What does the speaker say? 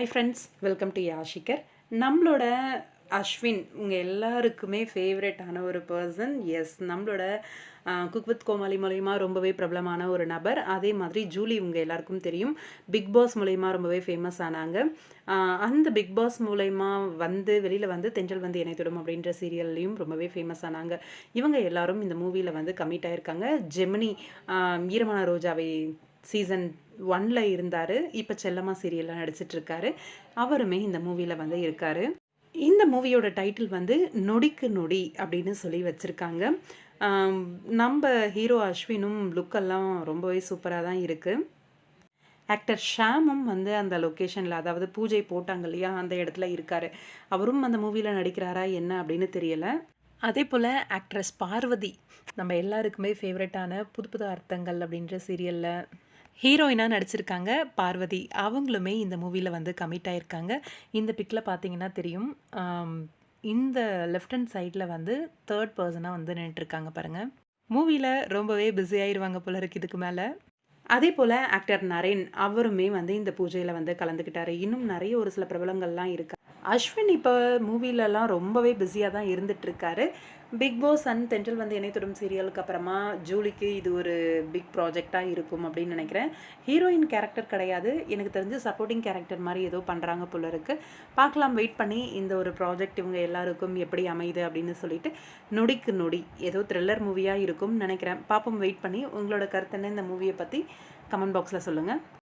High friends welcome to யாஷிகர் நம்மளோட அஸ்வின் உங்கள் எல்லாருக்குமே ஃபேவரட்டான ஒரு பர்சன் எஸ் நம்மளோட குக் வித் கோமாளி மூலயமா ரொம்பவே பிரபலமான ஒரு நபர். அதே மாதிரி ஜூலி உங்கள் எல்லாருக்கும் தெரியும். பிக் பாஸ் மூலயமா ரொம்பவே ஃபேமஸ் ஆனாங்க. அந்த பிக் பாஸ் மூலயமா வந்து வெளியில் வந்து தென்றல் வந்து இணைத்திடும் அப்படின்ற சீரியல்லையும் ரொம்பவே ஃபேமஸ் ஆனாங்க. இவங்க எல்லாரும் இந்த மூவியில் வந்து கமிட் ஆகிருக்காங்க ஜெமினி ஈரமான ரோஜாவை சீசன் ஒன்ல இருந்தார். இப்போ செல்லம்மா சீரியலில் நடிச்சிட்டு இருக்காரு அவருமே இந்த மூவியில் வந்து இருக்காரு. இந்த மூவியோட டைட்டில் வந்து நொடிக்கு நொடி அப்படின்னு சொல்லி வச்சுருக்காங்க. நம்ம ஹீரோ அஸ்வினும் லுக்கெல்லாம் ரொம்பவே சூப்பராக தான் இருக்குது ஆக்டர் ஷாமும் வந்து அந்த லொக்கேஷனில் அதாவது பூஜை போட்டாங்க இல்லையா அந்த இடத்துல இருக்கார். அவரும் அந்த மூவியில் நடிக்கிறாரா என்ன அப்படின்னு தெரியலை. அதே போல் ஆக்ட்ரஸ் பார்வதி நம்ம எல்லாருக்குமே ஃபேவரட்டான புது புது அர்த்தங்கள் அப்படின்ற சீரியலில் ஹீரோயினாக நடிச்சிருக்காங்க பார்வதி. அவங்களுமே இந்த மூவியில் வந்து கமிட் ஆகியிருக்காங்க இந்த பிக்கில் பார்த்தீங்கன்னா தெரியும். இந்த லெஃப்ட் ஹண்ட் சைடில் வந்து தேர்ட் பர்சனாக வந்து நின்றுட்டுருக்காங்க பாருங்கள் மூவியில் ரொம்பவே பிஸி ஆயிடுவாங்க போல இருக்குது இதுக்கு மேலே. அதே போல் ஆக்டர் நரேன் அவருமே வந்து இந்த பூஜையில் வந்து கலந்துக்கிட்டாரு. இன்னும் நிறைய ஒரு சில பிரபலங்கள்லாம் இருக்கு அஸ்வின் இப்போ மூவிலலாம் ரொம்பவே பிஸியாக தான் இருந்துட்டுருக்காரு. பிக் பாஸ் அண்ட் தென்றல் வந்து இணைத்தொடும் சீரியலுக்கு அப்புறமா ஜூலிக்கு இது ஒரு பிக் ப்ராஜெக்டாக இருக்கும் அப்படின்னு நினைக்கிறேன். ஹீரோயின் கேரக்டர் கிடையாது. எனக்கு தெரிஞ்சு சப்போர்ட்டிங் கேரக்டர் மாதிரி ஏதோ பண்ணுறாங்க போல இருக்குது பார்க்கலாம் வெயிட் பண்ணி இந்த ஒரு ப்ராஜெக்ட் இவங்க எல்லாருக்கும் எப்படி அமையுது அப்படின்னு சொல்லிட்டு நொடிக்கு நொடி ஏதோ த்ரில்லர் மூவியாக இருக்கும்னு நினைக்கிறேன். பாப்பம் வெயிட் பண்ணி. உங்களோட கருத்து என்ன? இந்த மூவியை பற்றி கமெண்ட் பாக்ஸில் சொல்லுங்கள்